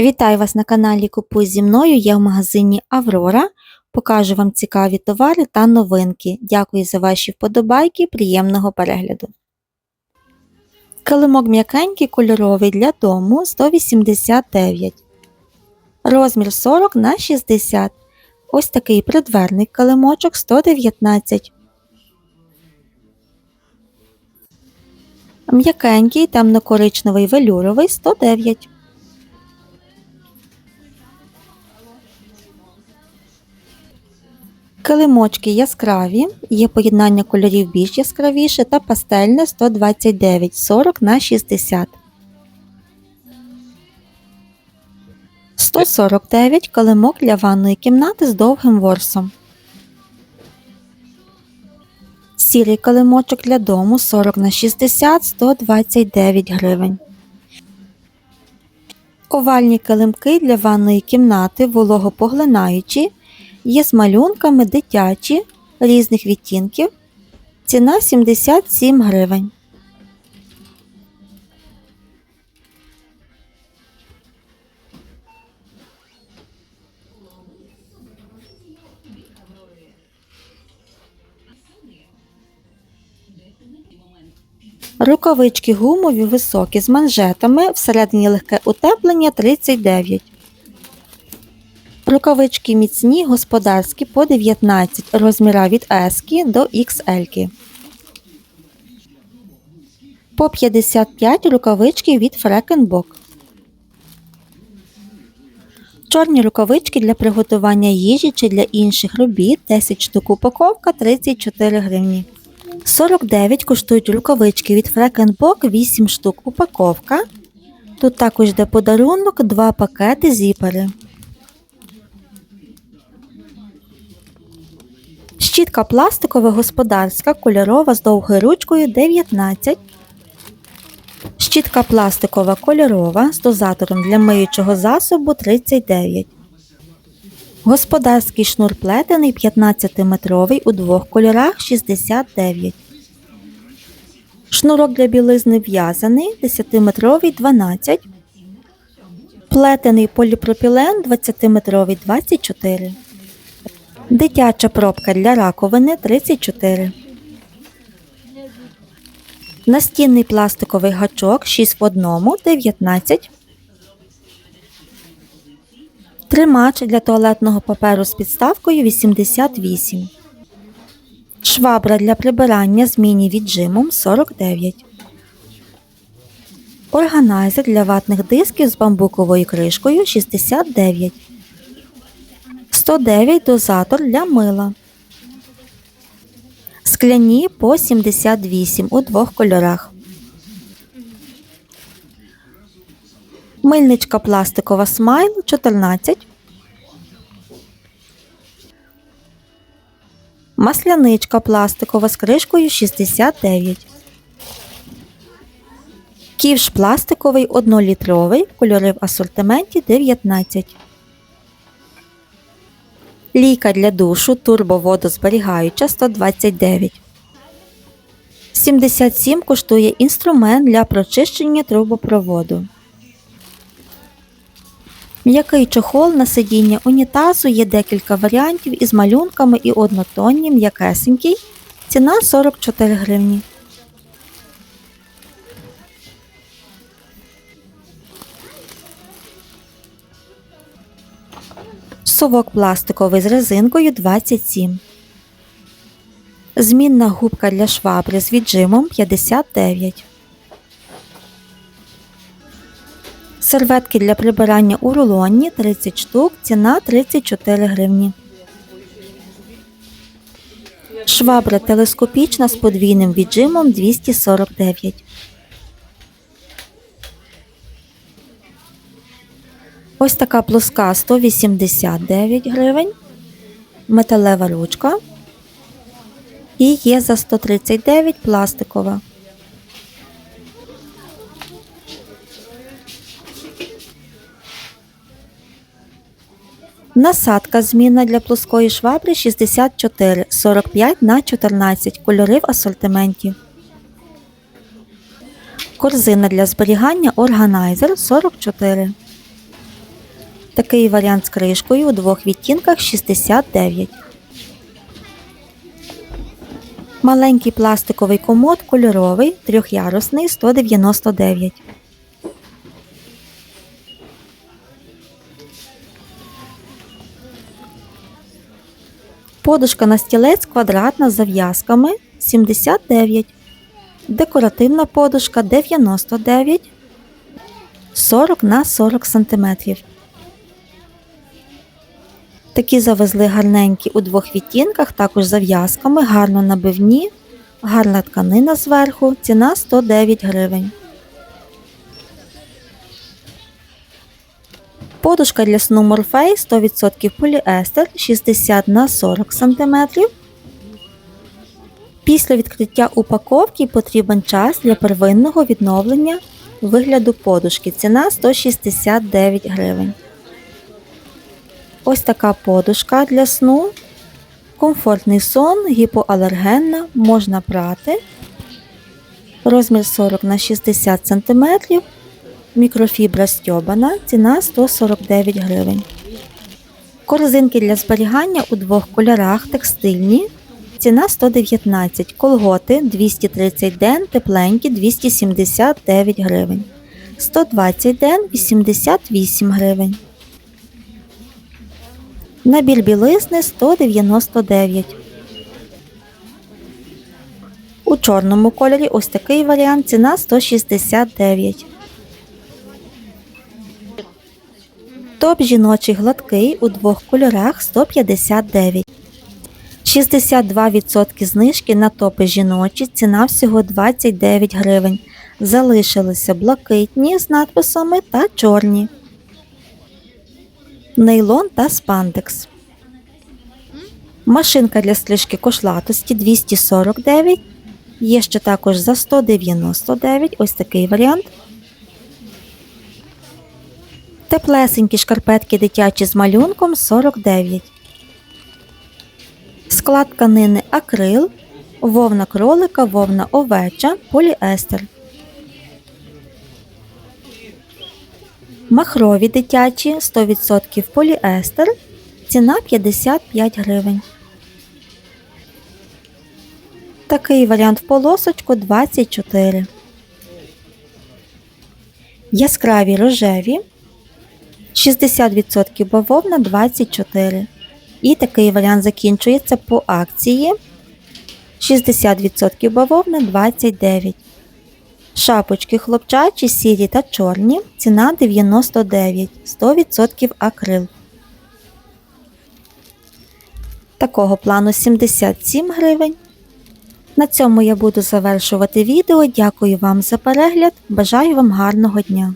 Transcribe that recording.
Вітаю вас на каналі Купуй зі мною. Я в магазині Аврора. Покажу вам цікаві товари та новинки. Дякую за ваші вподобайки, приємного перегляду. Килимок м'якенький кольоровий для дому 189. Розмір 40 на 60. Ось такий придверний килимочок 119. М'якенький темно-коричневий велюровий 109. Килимочки яскраві, є поєднання кольорів більш яскравіше та пастельне 129 40 на 60. 149 килимок для ванної кімнати з довгим ворсом. Сірий килимочок для дому 40 на 60 129 гривень. Овальні килимки для ванної кімнати вологопоглинаючі Є з малюнками дитячі різних відтінків. Ціна 77 гривень. Рукавички гумові високі з манжетами, всередині легке утеплення 39. Рукавички міцні, господарські по 19 розміра від S до XL. По 55 рукавички від Фрекенбок. Чорні рукавички для приготування їжі чи для інших робіт 10 штук упаковка 34 гривні. 49 коштують рукавички від Фрекенбок 8 штук упаковка. Тут також йде подарунок 2 пакети зіпери. Щітка пластикова господарська кольорова з довгою ручкою 19. Щітка пластикова кольорова з дозатором для миючого засобу 39. Господарський шнур плетений 15-метровий у двох кольорах 69. Шнурок для білизни в'язаний 10-метровий 12. Плетений поліпропілен 20-метровий 24. Дитяча пробка для раковини 34. Настінний пластиковий гачок 6 в 1 19. Тримач для туалетного паперу з підставкою 88. Швабра для прибирання з міні-віджимом 49. Органайзер для ватних дисків з бамбуковою кришкою 69. 109 дозатор для мила. Скляні по 78 у двох кольорах. Мильничка пластикова смайл 14. Масляничка пластикова з кришкою 69. Ківш пластиковий 1-літровий, кольори в асортименті 19. Лійка для душу турбоводозберігаюча 129. 77 коштує інструмент для прочищення трубопроводу. М'який чохол на сидіння унітазу є декілька варіантів із малюнками і однотонні м'якесенький. Ціна 44 гривні. Совок пластиковий з резинкою 27. Змінна губка для швабри з віджимом 59. Серветки для прибирання у рулоні 30 штук. Ціна 34 гривні. Швабра телескопічна з подвійним віджимом 249. Ось така плоска 189 гривень, металева ручка. І є за 139 пластикова. Насадка змінна для плоскої швабри 64 45 на 14 кольори в асортименті. Корзина для зберігання органайзер 44 Такий варіант з кришкою у двох відтінках 69. Маленький пластиковий комод кольоровий, трьохярусний 199. Подушка на стілець квадратна з зав'язками 79. Декоративна подушка 99 40 на 40 см. Такі завезли гарненькі у двох відтінках, також зав'язками, гарно набивні, гарна тканина зверху, ціна 109 гривень. Подушка для сну Morphe 100% поліестер 60 на 40 см. Після відкриття упаковки потрібен час для первинного відновлення вигляду подушки. Ціна 169 гривень. Ось така подушка для сну. Комфортний сон, гіпоалергенна, можна прати. Розмір 40 на 60 см. Мікрофібра стьобана, ціна 149 гривень. Корзинки для зберігання у двох кольорах текстильні. Ціна 119, колготи 230 ден, тепленькі 279 гривень. 120 ден 88 гривень. Набір білизни 199. У чорному кольорі ось такий варіант. Ціна 169. Топ жіночий гладкий у двох кольорах 159. 62% знижки на топи жіночі, ціна всього 29 гривень. Залишилися блакитні з надписами та чорні. Нейлон та спандекс. Машинка для стрижки кошлатості 249. Є ще також за 199 ось такий варіант. Теплесенькі шкарпетки дитячі з малюнком 49. Склад тканини акрил, вовна кролика, вовна овеча, поліестер. Махрові дитячі 100% поліестер. Ціна 55 гривень. Такий варіант в полосочку 24. Яскраві рожеві 60% бавовна 24. І такий варіант закінчується по акції. 60% бавовна 29. Шапочки хлопчачі, сірі та чорні. Ціна 99, 100% акрил. Такого плану 77 гривень. На цьому я буду завершувати відео. Дякую вам за перегляд. Бажаю вам гарного дня!